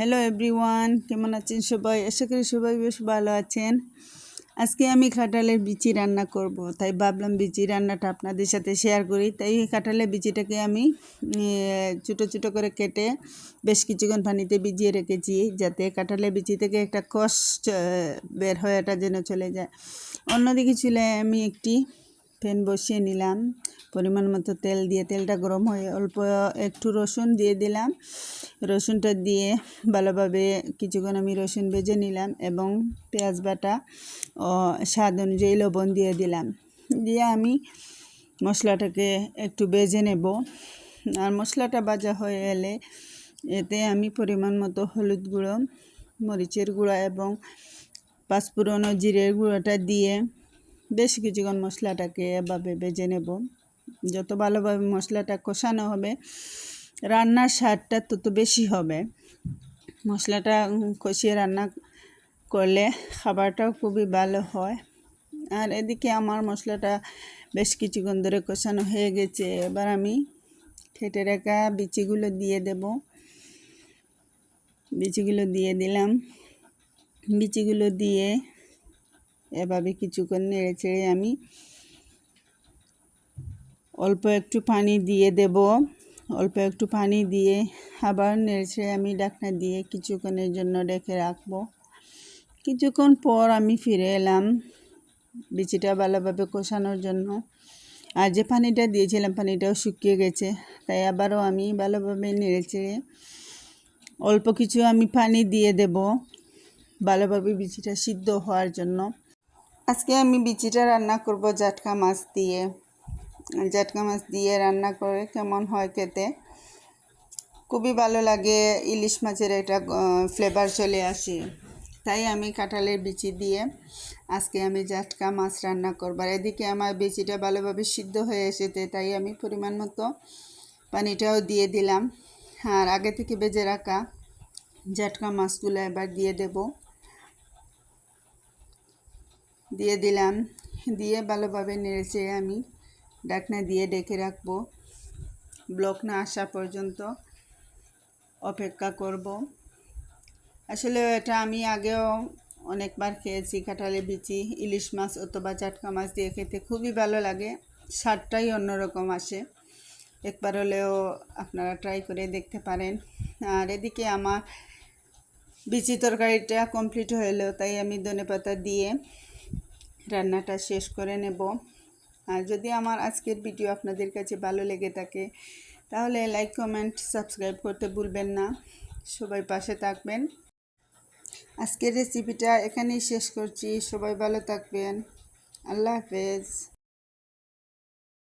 Hello everyone কেমন আছেন সবাই? আশা করি সবাই বেশ ভালো আছেন। আজকে আমি কাঁঠালের বিচি রান্না করব। তাই ভাবলাম বিচি রান্নাটা আপনাদের সাথে শেয়ার করি। তাই কাঁঠালের বিচিটাকে আমি ছোটো ছোটো করে কেটে বেশ কিছুক্ষণ পানিতে ভিজিয়ে রেখেছি যাতে কাঁঠালের বিচি থেকে একটা কষ বের হয়ে এটা যেন চলে যায়। অন্যদিকে চুলে আমি একটি ফ্যান বসিয়ে নিলাম। পরিমাণ মতো তেল দিয়ে তেলটা গরম হয়ে অল্প একটু রসুন দিয়ে দিলাম। রসুনটা দিয়ে ভালোভাবে কিছুক্ষণ আমি রসুন ভেজে নিলাম এবং পেঁয়াজ বাটা ও স্বাদ অনুযায়ী লবণ দিয়ে দিলাম। দিয়ে আমি মশলাটাকে একটু বেজে নেব। আর মশলাটা ভাজা হয়ে এলে এতে আমি পরিমাণ মতো হলুদ গুঁড়ো, মরিচের গুঁড়া এবং পাঁচফোড়ন ও জিরের গুঁড়োটা দিয়ে বেশ কিছুক্ষণ মশলাটাকে এভাবে বেজে নেব। যত ভালোভাবে মশলাটা কষানো হবে রান্নার স্বাদটা তত বেশি হবে। মশলাটা কষিয়ে রান্না করলে খাবারটাও খুবই ভালো হয়। আর এদিকে আমার মশলাটা বেশ কিছুক্ষণ ধরে কষানো হয়ে গেছে। এবার আমি খেটে রাখা বিচিগুলো দিয়ে দেব। বিচিগুলো দিয়ে দিলাম। বিচিগুলো দিয়ে এভাবে কিছুক্ষণ নেড়ে চেড়ে আমি অল্প একটু পানি দিয়ে দেব। অল্প একটু পানি দিয়ে আবার নেড়ে আমি ডাকনা দিয়ে কিছুক্ষণের জন্য রেখে রাখব। কিছুক্ষণ পর আমি ফিরে এলাম বিচিটা ভালোভাবে কষানোর জন্য। আর যে পানিটা দিয়েছিলাম পানিটাও শুকিয়ে গেছে, তাই আবারও আমি ভালোভাবে নেড়ে চেড়ে অল্প কিছু আমি পানি দিয়ে দেব ভালোভাবে বিচিটা সিদ্ধ হওয়ার জন্য। আজকে আমি বিচিটা রান্না করব জাটকা মাছ দিয়ে। জাটকা মাছ দিয়ে রান্না করে কেমন হয় খেতে। খুবই ভালো লাগে ইলিশ মাছের একটা ফ্লেভার চলে আসে। তাই আমি কাঁঠালের বিচি দিয়ে আজকে আমি জাটকা মাছ রান্না করবার এদিকে আমার বিচিটা ভালোভাবে সিদ্ধ হয়ে এসেছে, তাই আমি পরিমাণ মতো পানিটাও দিয়ে দিলাম। আর আগে থেকে বেজে রাখা জাটকা মাছগুলো এবার দিয়ে দেব। দিয়ে দিলাম, দিয়ে ভালোভাবে নেড়েছে আমি ডাকনা দিয়ে ডেকে রাখব। ব্লক না আসা পর্যন্ত অপেক্ষা করব। আসলে এটা আমি আগেও অনেকবার খেয়েছি, কাঁঠালে বিচি, ইলিশ মাছ অথবা চাটকা মাছ দিয়ে খেতে খুবই ভালো লাগে। স্বাদটাই অন্যরকম আসে। একবার হলেও আপনারা ট্রাই করে দেখতে পারেন। আর এদিকে আমার বিচি তরকারিটা কমপ্লিট হলেও তাই আমি ধনে পাতা দিয়ে রান্নাটা শেষ করে নেব। আর যদি আমার আজকের ভিডিও আপনাদের কাছে ভালো লেগে থাকে, তাহলে লাইক কমেন্ট সাবস্ক্রাইব করতে ভুলবেন না। সবাই পাশে থাকবেন। আজকের রেসিপিটা এখানেই শেষ করছি। সবাই ভালো থাকবেন। আল্লাহ হাফেজ।